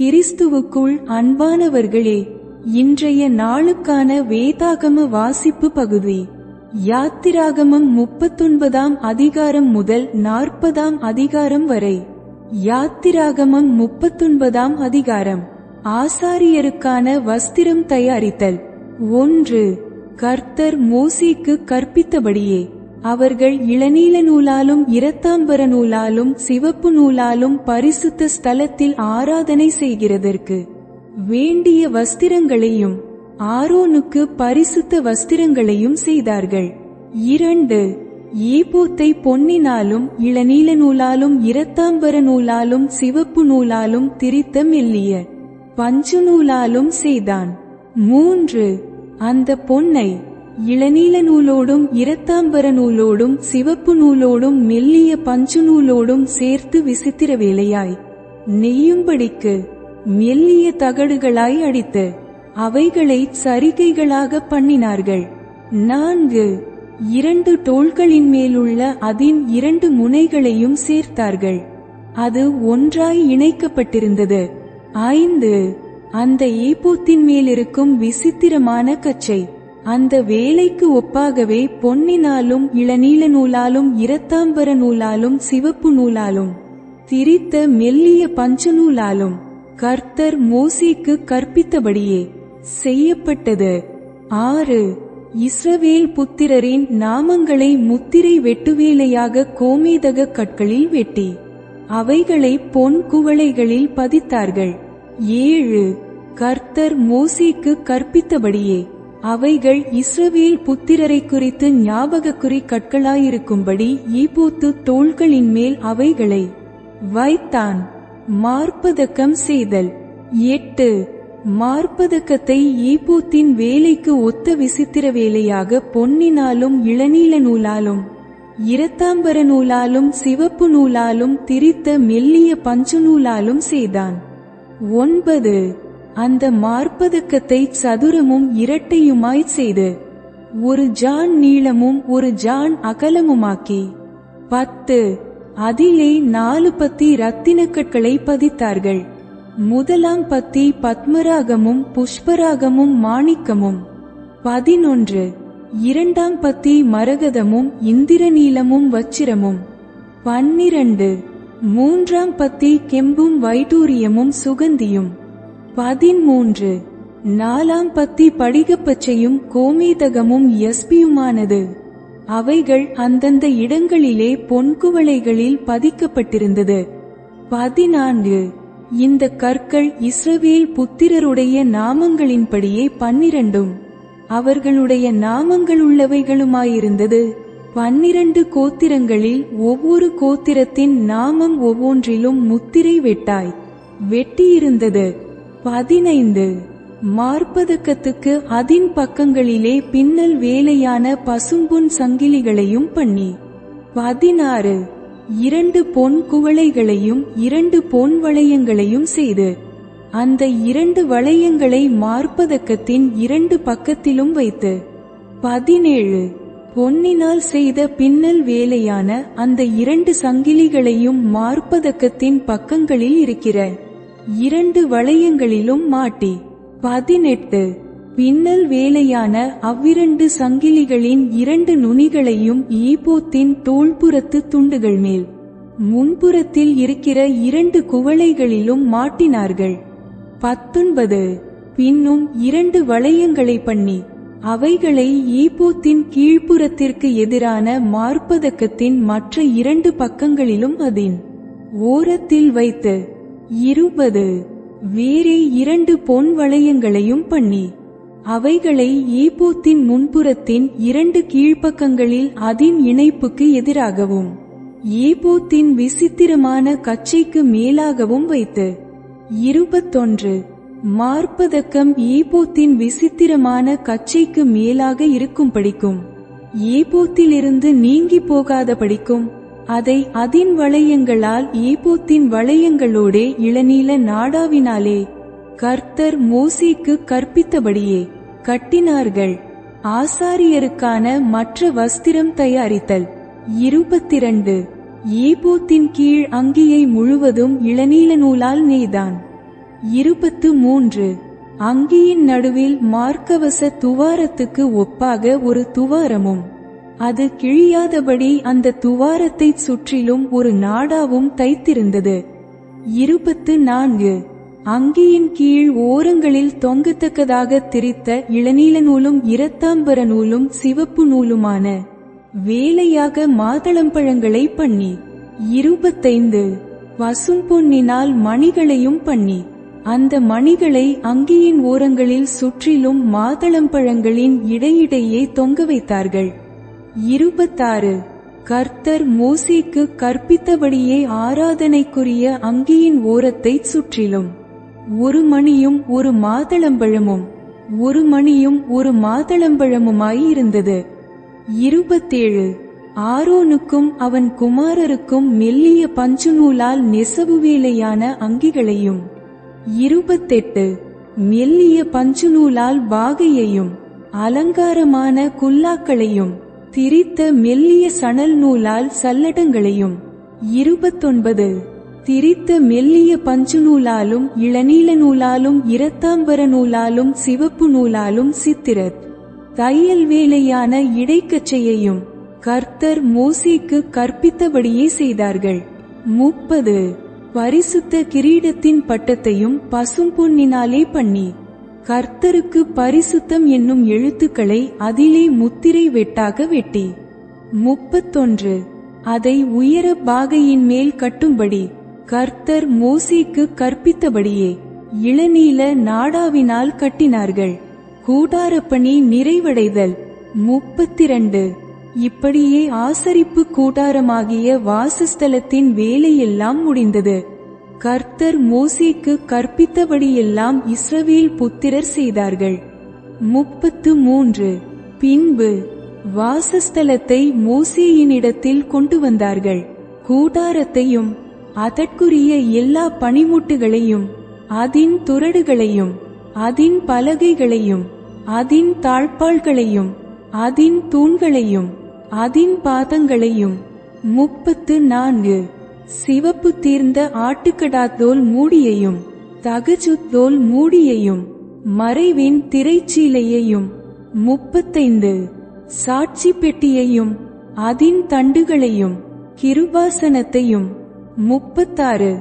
கிறிஸ்துவுக்குள் அன்பானவர்களே இன்றைய நாளுக்கான வேதாகம வாசிப்பு பகுதி. யாத்திராகமம் முப்பத்தொன்பதாம் அதிகாரம் முதல் நாற்பதாம் அதிகாரம் வரை. யாத்திராகமம் முப்பத்தொன்பதாம் அதிகாரம். ஆசாரியருக்கான வஸ்திரம் தயாரித்தல். ஒன்று கர்த்தர் மோசிக்கு கற்பித்தபடியே. அவர்கள் இளநீல நூலாலும் இரத்தாம்பர நூலாலும் சிவப்பு நூலாலும் பரிசுத்த ஸ்தலத்தில் ஆராதனை செய்கிறதற்கு வேண்டிய வஸ்திரங்களையும் ஆரோனுக்கு பரிசுத்த வஸ்திரங்களையும் செய்தார்கள். இரண்டு ஈபோத்தை பொன்னினாலும் இளநீல நூலாலும் இரத்தாம்பர நூலாலும் சிவப்பு நூலாலும் திரித்த மெல்லிய பஞ்சு நூலாலும் செய்தான். மூன்று அந்த பொன்னை இளநீல நூலோடும் இரத்தாம்பர நூலோடும் சிவப்பு நூலோடும் மெல்லிய பஞ்சு நூலோடும் சேர்த்து விசித்திர வேலையாய் நெய்யும்படிக்கு மெல்லிய தகடுகளாய் அடித்து அவைகளை சரிகைகளாக பண்ணினார்கள். நான்கு இரண்டு தோள்களின் மேலுள்ள அதின் இரண்டு முனைகளையும் சேர்த்தார்கள். அது ஒன்றாய் இணைக்கப்பட்டிருந்தது. ஐந்து அந்த ஏப்போத்தின் மேலிருக்கும் விசித்திரமான கச்சை. அந்த வேலைக்கு ஒப்பாகவே பொன்னினாலும் இளநீல நூலாலும் இரத்தாம்பர நூலாலும் சிவப்பு நூலாலும் திரித்த மெல்லிய பஞ்சு நூலாலும் கர்த்தர் மோசிக்கு கற்பித்தபடியே செய்யப்பட்டது. ஆறு இஸ்ரவேல் புத்திரரின் நாமங்களை முத்திரை வெட்டுவேலையாக கோமேதக கற்களில் வெட்டி அவைகளை பொன் குவளைகளில் பதித்தார்கள். ஏழு கர்த்தர் மோசிக்கு கற்பித்தபடியே அவைகள் இஸ்ரவேல் புத்திரரை குறித்து ஞாபக குறி கற்களாயிருக்கும்படி ஈபூத்து தோள்களின் மேல் அவைகளை வைத்தான். மார்பதக்கம் செய்தல். எட்டு. மார்பதக்கத்தை ஈபோத்தின் வேலைக்கு ஒத்த விசித்திர வேலையாக பொன்னினாலும் இளநீல நூலாலும் இரத்தாம்பர நூலாலும் சிவப்பு நூலாலும் திரித்த மெல்லிய பஞ்சு நூலாலும் செய்தான். ஒன்பது. அந்த மார்பதக்கத்தை சதுரமும் இரட்டையுமாய் செய்து ஒரு ஜான் நீளமும் ஒரு ஜான் அகலமுமாக்கி பத்து அதிலே நாலு பத்தி இரத்தினக்கற்களை பதித்தார்கள். முதலாம் பத்தி பத்மராகமும் புஷ்பராகமும் மாணிக்கமும். பதினொன்று இரண்டாம் பத்தி மரகதமும் இந்திரநீலமும் வச்சிரமும். பன்னிரண்டு மூன்றாம் பத்தி கெம்பும் வைடூரியமும் சுகந்தியும். பதிமூன்று நாலாம் பத்தி படிகப்பச்சையும் கோமேதகமும் எஸ்பியுமானது அவைகள் அந்தந்த இடங்களிலே பொன்குவளைகளில் பதிக்கப்பட்டிருந்தது. பதினான்கு. இந்த கற்கள் இஸ்ரவேல் புத்திரருடைய நாமங்களின்படியே பன்னிரண்டும். அவர்களுடைய நாமங்களுள்ளவைகளுமாயிருந்தது. பன்னிரண்டு கோத்திரங்களில் ஒவ்வொரு கோத்திரத்தின் நாமம் ஒவ்வொன்றிலும் முத்திரை வெட்டாய். வெட்டியிருந்தது. பதினைந்து. மார்பதக்கத்துக்கு அதின் பக்கங்களிலே பின்னல் வேலையான பசும்பொன் சங்கிலிகளையும் பண்ணி. பதினாறு. இரண்டு பொன் குவளைகளையும் இரண்டு பொன் வளையங்களையும் செய்து. அந்த இரண்டு வளையங்களை மார்பதக்கத்தின் இரண்டு பக்கத்திலும் வைத்து. பதினேழு. பொன்னினால் செய்த பின்னல் வேலையான அந்த இரண்டு சங்கிலிகளையும் மார்பதக்கத்தின் பக்கங்களில் இருக்கிற. இரண்டு வளையங்களிலும் மாட்டி பதினெட்டு. பின்னல் வேலையான அவ்விரண்டு சங்கிலிகளின் இரண்டு நுனிகளையும் ஈபோத்தின் தோள்புறத்து துண்டுகள் மேல் முன்புறத்தில் இருக்கிற இரண்டு குவளைகளிலும் மாட்டினார்கள். பத்தொன்பது. பின்னும் இரண்டு வளையங்களை பண்ணி அவைகளை ஈபோத்தின் கீழ்ப்புறத்திற்கு எதிரான மார்பதக்கத்தின் மற்ற இரண்டு பக்கங்களிலும் அதின் ஓரத்தில் வைத்து இருபது. வேறே இரண்டு பொன் வளையங்களையும் பண்ணி. அவைகளை ஈபோத்தின் முன்புறத்தின் இரண்டு கீழ்ப்பக்கங்களில் அதின் இணைப்புக்கு எதிராகவும் ஈபோத்தின் விசித்திரமான கச்சைக்கு மேலாகவும் வைத்து. இருபத்தொன்று. மார்பதக்கம் ஈபோத்தின் விசித்திரமான கச்சைக்கு மேலாக இருக்கும் படிக்கும் ஈபோத்திலிருந்து நீங்கி போகாத படிக்கும் அதை அதின் வளையங்களால் ஈபோத்தின் வளையங்களோடே இளநீல நாடாவினாலே கர்த்தர் மோசேக்கு கற்பித்தபடியே கட்டினார்கள். ஆசாரியருக்கான மற்ற வஸ்திரம் தயாரித்தல். இருபத்திரண்டு. ஈபோத்தின் கீழ் அங்கியை முழுவதும் இளநீல நூலால் நெய்தான். இருபத்து மூன்று அங்கியின் நடுவில் மார்க்கவச துவாரத்துக்கு ஒப்பாக ஒரு துவாரமும். அது கிழியாதபடி அந்த துவாரத்தைச் சுற்றிலும் ஒரு நாடாவும் தைத்திருந்தது. இருபத்து நான்கு. அங்கியின் கீழ் ஓரங்களில் தொங்கத்தக்கதாக திரித்த இளநீல நூலும் இரத்தாம்பர நூலும் சிவப்பு நூலுமான வேலையாக மாதளம்பழங்களை பண்ணி. இருபத்தைந்து. பசும் பொன்னினால் மணிகளையும் பண்ணி. அந்த மணிகளை அங்கியின் ஓரங்களில் சுற்றிலும் மாதளம்பழங்களின் இடையிடையே தொங்க வைத்தார்கள். இருபத்தாறு. கர்த்தர் மோசேக்கு கற்பித்தபடியே ஆராதனைக்குரிய அங்கியின் ஓரத்தைச் சுற்றிலும் ஒரு மணியும் ஒரு மாதளம்பழமும் ஒரு மணியும் ஒரு மாதளம்பழமுமாய் இருந்தது. இருபத்தேழு. ஆரோனுக்கும் அவன் குமாரருக்கும் மெல்லிய பஞ்சு நூலால் நெசவு வேலையான அங்கிகளையும். இருபத்தெட்டு. மெல்லிய பஞ்சு நூலால் பாகையையும் அலங்காரமான குல்லாக்களையும் திரித்த மெல்லிய சணல் நூலால் சல்லடங்களையும் இருபத்தொன்பது திரித்த மெல்லிய பஞ்சு நூலாலும் இளநீல நூலாலும் இரத்தாம்பர நூலாலும் சிவப்பு நூலாலும் சித்திரத். தையல் வேலையான இடைக்கச்சையையும் கர்த்தர் மோசேக்கு கற்பித்தபடியே செய்தார்கள். முப்பது பரிசுத்த கிரீடத்தின் பட்டத்தையும் பசும் பொன்னினாலே பண்ணி கர்த்தருக்கு பரிசுத்தம் என்னும் எழுத்துக்களை அதிலே முத்திரை வெட்டாக வெட்டி. முப்பத்தொன்று. அதை உயர பாகையின் மேல் கட்டும்படி கர்த்தர் மோசேக்கு கற்பித்தபடியே இளநீல நாடாவினால் கட்டினார்கள். கூடாரப்பணி நிறைவடைதல். முப்பத்திரண்டு. இப்படியே ஆசரிப்பு கூடாரமாகிய வாசஸ்தலத்தின் வேலையெல்லாம் முடிந்தது. கர்த்தர் மோசேக்கு கற்பித்தபடியெல்லாம் இஸ்ரவேல் புத்திரர் செய்தார்கள். முப்பத்து மூன்று. பின்பு வாசஸ்தலத்தை மோசேயினிடத்தில் கொண்டு வந்தார்கள். கூடாரத்தையும் அதற்குரிய எல்லா பனிமுட்டுகளையும் அதின் துரடுகளையும் அதின் பலகைகளையும் அதின் தாழ்பாள்களையும் அதின் தூண்களையும் அதின் பாதங்களையும். முப்பத்து நான்கு. சிவப்பு தீர்ந்த ஆட்டுக்கடாத்தோல் மூடியையும் தகச்சுத்தோல் மூடியையும் மறைவின் திரைச்சீலையையும் முப்பத்தைந்து சாட்சி பெட்டியையும் அதின் தண்டுகளையும் கிருபாசனத்தையும் முப்பத்தாறு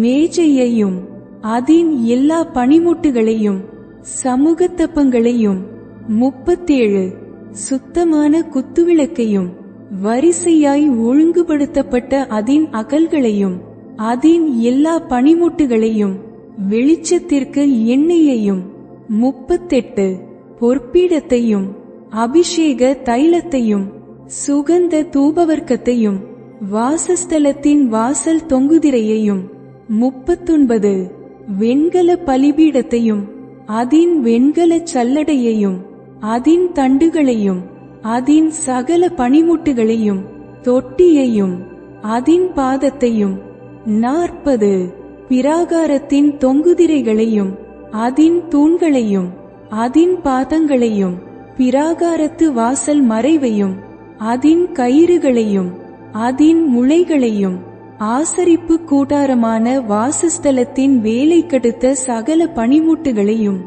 மேஜையையும் அதின் எல்லா பனிமுட்டுகளையும் சமூகத்தப்பங்களையும் முப்பத்தேழு சுத்தமான குத்துவிளக்கையும் வரிசையாய் ஒழுங்குபடுத்தப்பட்ட அதின் அகல்களையும் அதின் எல்லா பனிமுட்டுகளையும் வெளிச்சத்திற்கு எண்ணெயையும் முப்பத்தெட்டு பொற்பீடத்தையும் அபிஷேக தைலத்தையும் சுகந்த தூபவர்க்கத்தையும் வாசஸ்தலத்தின் வாசல் தொங்குதிரையையும் முப்பத்தொன்பது வெண்கல பலிபீடத்தையும் அதின் வெண்கல சல்லடையையும் அதின் தண்டுகளையும் அதின் சகல பனிமுட்டுகளையும் தொட்டியையும் அதின் பாதத்தையும் நாற்பது பிராகாரத்தின் தொங்குதிரைகளையும் அதின் தூண்களையும் அதின் பாதங்களையும் பிராகாரத்து வாசல் மறைவையும் அதின் கயிறுகளையும் அதின் முளைகளையும் ஆசரிப்பு கூடாரமான வாசஸ்தலத்தின் வேலை கடுத்த சகல பணிமுட்டுகளையும்.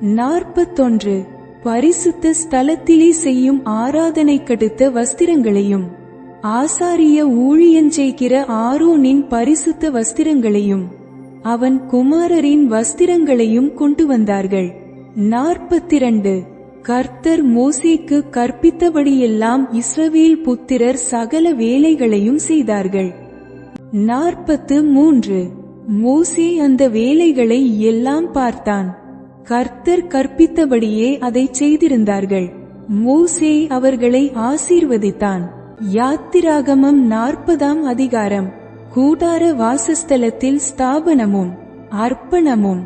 நாற்பத்தொன்று பரிசுத்த ஸ்தலத்திலே செய்யும் ஆராதனை கடுத்த வஸ்திரங்களையும் ஆசாரிய ஊழியஞ்செய்கிற ஆரோனின் பரிசுத்த வஸ்திரங்களையும் அவன் குமாரரின் வஸ்திரங்களையும் கொண்டு வந்தார்கள். நாற்பத்திரண்டு. கர்த்தர் மோசேக்கு கற்பித்தபடியெல்லாம் இஸ்ரவேல் புத்திரர் சகல வேலைகளையும் செய்தார்கள். நாற்பத்து மூன்று. மோசே அந்த வேலைகளை எல்லாம் பார்த்தான். கர்த்தர் கற்பித்தபடியே அதை செய்திருந்தார்கள். மோசே அவர்களை ஆசீர்வதித்தான். யாத்திராகமம் நாற்பதாம் அதிகாரம். கூடார வாசஸ்தலத்தில் ஸ்தாபனமும் அர்ப்பணமும்.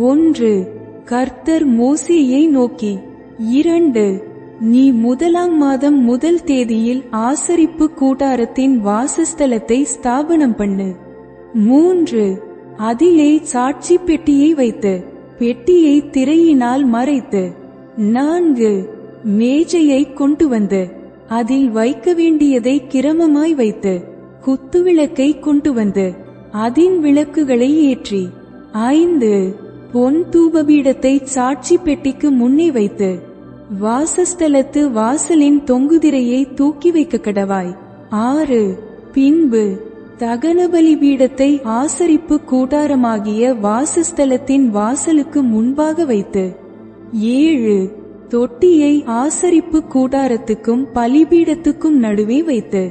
ஒன்று கர்த்தர் மோசேயை நோக்கி இரண்டு நீ முதலாம் மாதம் முதல் தேதியில் ஆசரிப்பு கூடாரத்தின் வாசஸ்தலத்தை ஸ்தாபனம் பண்ணு. மூன்று அதிலே சாட்சி பெட்டியை வைத்து பெட்டியை திரையினால் மறைத்து நான்கு மேஜையை கொண்டு வந்து அதில் வைக்க வேண்டியதை கிரமமாய் வைத்து குத்துவிளக்கை கொண்டு வந்து அதின் விளக்குகளை ஏற்றி ஐந்து பொன் தூபபீடத்தை சாட்சி பெட்டிக்கு முன்னே வைத்து வாசஸ்தலத்து வாசலின் தொங்குதிரையை தூக்கி வைக்க கடவாய். ஆறு பின்பு தகனபலி பீடத்தை ஆசரிப்பு கூடாரமாகிய வாசஸ்தலத்தின் வாசலுக்கு முன்பாக வைத்து ஏழு தொட்டியை ஆசரிப்பு கூடாரத்துக்கும் பலிபீடத்துக்கும் நடுவே வைத்து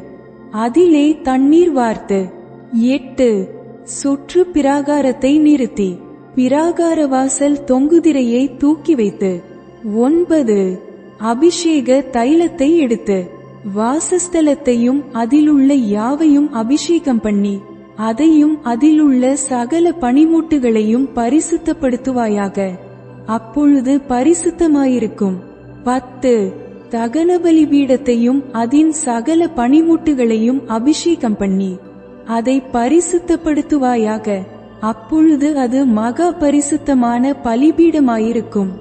அதிலே தண்ணீர் வார்த்து எட்டு சுற்று பிராகாரத்தை நிறுத்தி பிராகார வாசல் தொங்குதிரையை தூக்கி வைத்து ஒன்பது அபிஷேக தைலத்தை எடுத்து வாசஸ்தலத்தையும் அதிலுள்ள யாவையும் அபிஷேகம் பண்ணி அதையும் அதிலுள்ள சகல பணிமூட்டுகளையும் பரிசுத்தப்படுத்துவாயாக. அப்பொழுது பரிசுத்தமாயிருக்கும். பத்து தகனபலி பீடத்தையும் அதின் சகல பனிமூட்டுகளையும் அபிஷேகம் பண்ணி அதை பரிசுத்தப்படுத்துவாயாக. அப்பொழுது அது மகா பரிசுத்தமான பலிபீடமாயிருக்கும்.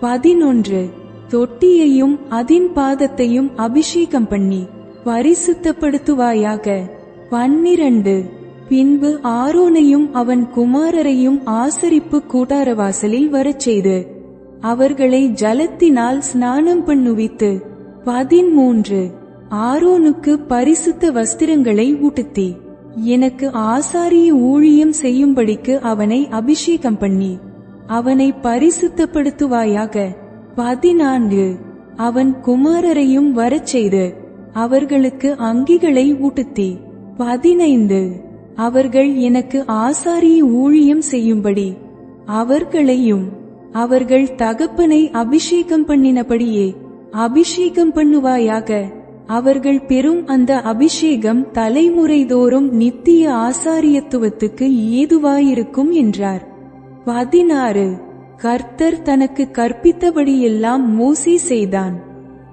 பதினொன்று தொட்டியையும் அதின் பாதத்தையும் அபிஷேகம் பண்ணி பரிசுத்தப்படுத்துவாயாக. பன்னிரண்டு. பின்பு ஆரோனையும் அவன் குமாரரையும் ஆசரிப்பு கூடாரவாசலில் வரச் செய்து அவர்களை ஜலத்தினால் ஸ்நானம் பண்ணுவித்து. பதிமூன்று. ஆரோனுக்கு பரிசுத்த வஸ்திரங்களை உடுத்தி எனக்கு ஆசாரிய ஊழியம் செய்யும்படிக்கு அவனை அபிஷேகம் பண்ணி அவனை பரிசுத்தப்படுத்துவாயாக. பதினான்கு. அவன் குமாரரையும் வரச் செய்து அவர்களுக்கு அங்கிகளை ஊட்டுத்தி. பதினைந்து. அவர்கள் எனக்கு ஆசாரிய ஊழியம் செய்யும்படி அவர்களையும் அவர்கள் தகப்பனை அபிஷேகம் பண்ணினபடியே அபிஷேகம் பண்ணுவாயாக. அவர்கள் பெறும் அந்த அபிஷேகம் தலைமுறைதோறும் நித்திய ஆசாரியத்துவத்துக்கு ஏதுவாயிருக்கும் என்றார். பதினாறு. கர்த்தர் தனக்கு கற்பித்தபடியெல்லாம் மோசி செய்தான்.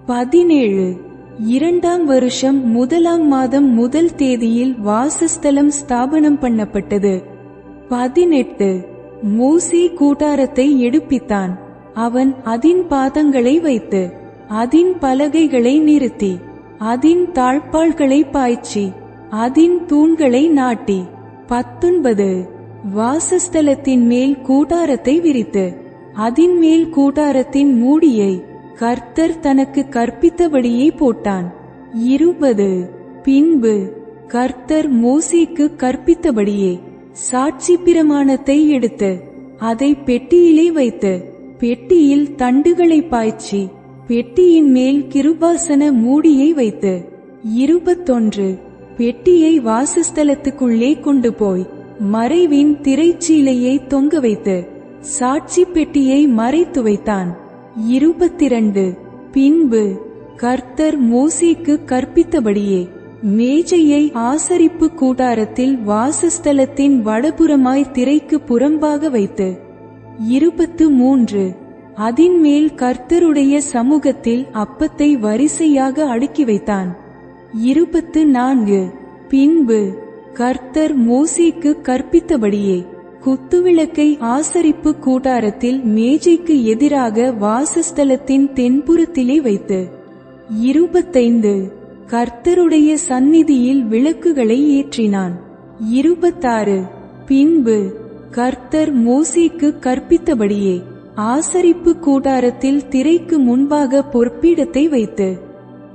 பதினேழு. இரண்டாம் வருஷம் முதலாம் மாதம் முதல் தேதியில் வாசஸ்தலம் ஸ்தாபனம் பண்ணப்பட்டது. பதினெட்டு. மோசி கூட்டாரத்தை எடுப்பித்தான். அவன் அதின் பாதங்களை வைத்து அதின் பலகைகளை நிறுத்தி அதின் தாழ்பாள்களை பாய்ச்சி அதின் தூண்களை நாட்டி. பத்தொன்பது. வாசஸ்தலத்தின் மேல் கூட்டாரத்தை விரித்து அதின் மேல் கூட்டாரத்தின் மூடியை கர்த்தர் தனக்கு கற்பித்தபடியே போட்டான். இருபது. பின்பு கர்த்தர் மோசேக்கு கற்பித்தபடியே சாட்சி பிரமாணத்தை எடுத்து அதை பெட்டியிலே வைத்து பெட்டியில் தண்டுகளை பாய்ச்சி பெட்டியின் மேல் கிருபாசன மூடியை வைத்து இருபத்தொன்று. பெட்டியை வாசஸ்தலத்துக்குள்ளே கொண்டு போய் மறைவின் திரைச்சீலையை தொங்க வைத்து சாட்சி பெட்டியை மறைத்து வைத்தான். இருபத்திரண்டு. பின்பு கர்த்தர் மோசேக்கு கற்பித்தபடியே மேஜையை ஆசரிப்பு கூடாரத்தில் வாசஸ்தலத்தின் வடபுறமாய் திரைக்கு புறம்பாக வைத்து. இருபத்து மூன்று அதின் மேல் கர்த்தருடைய சமூகத்தில் அப்பத்தை வரிசையாக அடுக்கி வைத்தான். இருபத்து நான்கு பின்பு கர்த்தர் மோசேக்கு கற்பித்தபடியே குத்துவிளக்கை ஆசரிப்பு கூடாரத்தில் மேஜைக்கு எதிராக வாசஸ்தலத்தின் தென்புறத்திலே வைத்து. இருபத்தைந்து. கர்த்தருடைய சந்நிதியில் விளக்குகளை ஏற்றினான். இருபத்தாறு. பின்பு கர்த்தர் மோசேக்கு கற்பித்தபடியே ஆசரிப்பு கூடாரத்தில் திரைக்கு முன்பாக பொற்பீடத்தை வைத்து.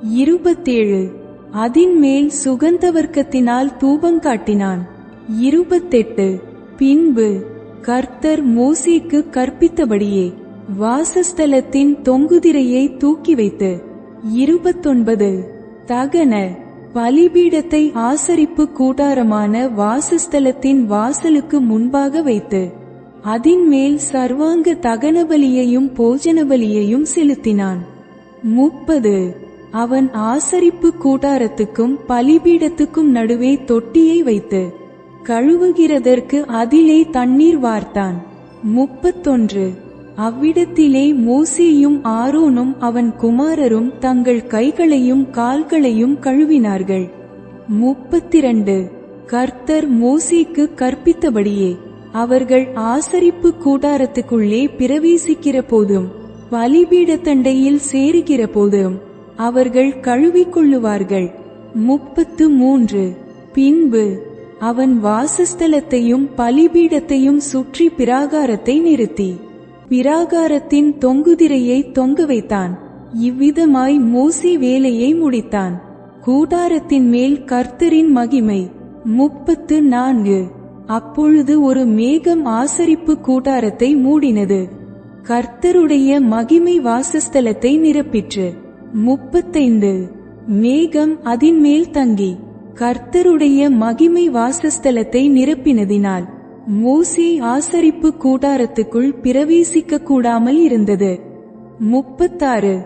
இருபத்தேழு. அதின் மேல் சுகந்த வர்க்கத்தினால் தூபம் காட்டினான். இருபத்தெட்டு. பின்பு கர்த்தர் மோசேக்கு கற்பித்தபடியே வாசஸ்தலத்தின் தொங்குதிரையை தூக்கி வைத்து. இருபத்தொன்பது. தகன பலிபீடத்தை ஆசரிப்பு கூடாரமான வாசஸ்தலத்தின் வாசலுக்கு முன்பாக வைத்து. அதின் மேல் சர்வாங்க தகன பலியையும் போஜன பலியையும் செலுத்தினான். முப்பது. அவன் ஆசரிப்பு கூடாரத்துக்கும் பலிபீடத்துக்கும் நடுவே தொட்டியை வைத்து கழுவுகிறதற்கு அதிலே தண்ணீர் வார்த்தான். முப்பத்தொன்று. அவ்விடத்திலே மோசேயும் ஆரோனும் அவன் குமாரரும் தங்கள் கைகளையும் கால்களையும் கழுவினார்கள். முப்பத்திரண்டு. கர்த்தர் மோசேக்கு கற்பித்தபடியே அவர்கள் ஆசரிப்பு கூடாரத்துக்குள்ளே பிரவேசிக்கிற போதும் பலிபீடத்தண்டையில் சேருகிற போதும் அவர்கள் கழுவிக்கொள்ளுவார்கள். முப்பத்து மூன்று. பின்பு அவன் வாசஸ்தலத்தையும் பலிபீடத்தையும் சுற்றி பிராகாரத்தை நிறுத்தி. பிராகாரத்தின் தொங்குதிரையை தொங்க வைத்தான். இவ்விதமாய் மூசி வேலையை முடித்தான். கூடாரத்தின் மேல் கர்த்தரின் மகிமை. முப்பத்து நான்கு. அப்பொழுது ஒரு மேகம் ஆசரிப்பு கூடாரத்தை மூடினது. கர்த்தருடைய மகிமை வாசஸ்தலத்தை நிரப்பிற்று. முப்பத்தைந்து. மேகம் அதின் மேல் தங்கி கர்த்தருடைய மகிமை வாசஸ்தலத்தை நிரப்பினதினால் மோசி ஆசரிப்பு கூடாரத்துக்குள் பிரவேசிக்க கூடாமல் இருந்தது. முப்பத்தாறு.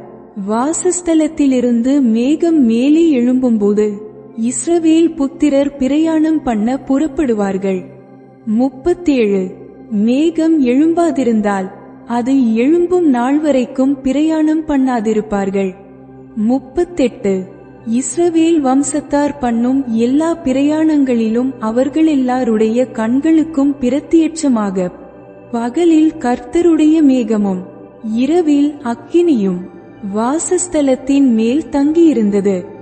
வாசஸ்தலத்திலிருந்து மேகம் மேலே எழும்பும்போது இஸ்ரவேல் புத்திரர் பிரயாணம் பண்ண புறப்படுவார்கள். முப்பத்தேழு. மேகம் எழும்பாதிருந்தால் அது எழும்பும் நாள் வரைக்கும் பிரயாணம் பண்ணாதிருப்பார்கள். முப்பத்தெட்டு. இஸ்ரவேல் வம்சத்தார் பண்ணும் எல்லா பிரயாணங்களிலும் அவர்கள் எல்லாருடைய கண்களுக்கும் பிரத்தியட்சமாக பகலில் கர்த்தருடைய மேகமும் இரவில் அக்கினியும் வாசஸ்தலத்தின் மேல் தங்கியிருந்தது.